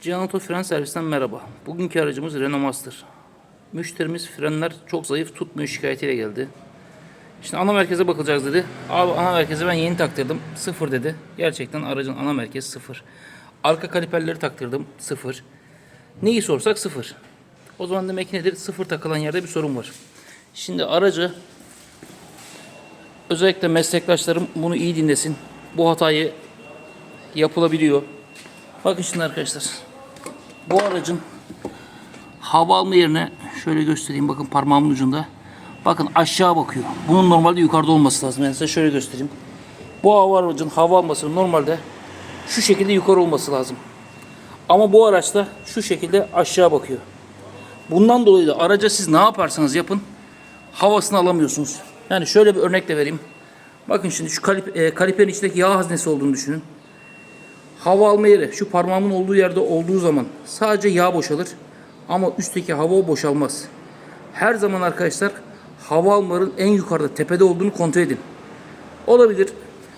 Cihan Oto Fren Servis'ten merhaba. Bugünkü aracımız Renault Master. Müşterimiz frenler çok zayıf tutmuyor şikayetiyle geldi. Şimdi ana merkeze bakılacağız dedi. Abi ana merkeze ben yeni taktırdım. Sıfır dedi. Gerçekten aracın ana merkez sıfır. Arka kaliperleri taktırdım. Sıfır. Neyi sorsak sıfır. O zaman demek nedir? Sıfır takılan yerde bir sorun var. Şimdi aracı özellikle meslektaşlarım bunu iyi dinlesin. Bu hatayı yapılabiliyor. Bakın şimdi arkadaşlar. Bu aracın hava alma yerine şöyle göstereyim. Bakın parmağımın ucunda. Bakın aşağı bakıyor. Bunun normalde yukarıda olması lazım. Yani size şöyle göstereyim. Bu hava aracın hava almasının normalde şu şekilde yukarı olması lazım. Ama bu araçta şu şekilde aşağı bakıyor. Bundan dolayı da araca siz ne yaparsanız yapın havasını alamıyorsunuz. Yani şöyle bir örnek de vereyim. Bakın şimdi şu kalip, e, kaliperin içindeki yağ haznesi olduğunu düşünün. Hava alma yeri şu parmağımın olduğu yerde olduğu zaman sadece yağ boşalır. Ama üstteki hava boşalmaz. Her zaman arkadaşlar hava almaların en yukarıda tepede olduğunu kontrol edin. Olabilir.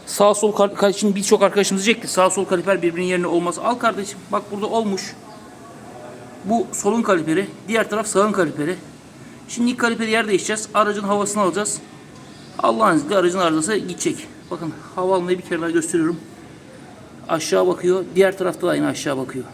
Sağ sol kal- kal- şimdi birçok arkadaşımız diyecek ki sağ sol kaliper birbirinin yerine olmaz. Al kardeşim bak burada olmuş. Bu solun kaliperi, diğer taraf sağın kaliperi. Şimdi ilk kaliperi yer değişeceğiz. Aracın havasını alacağız. Allah'ın izniyle aracın arızası gidecek. Bakın hava almayı bir kere daha gösteriyorum. Aşağı bakıyor. Diğer tarafta da aynı aşağı bakıyor.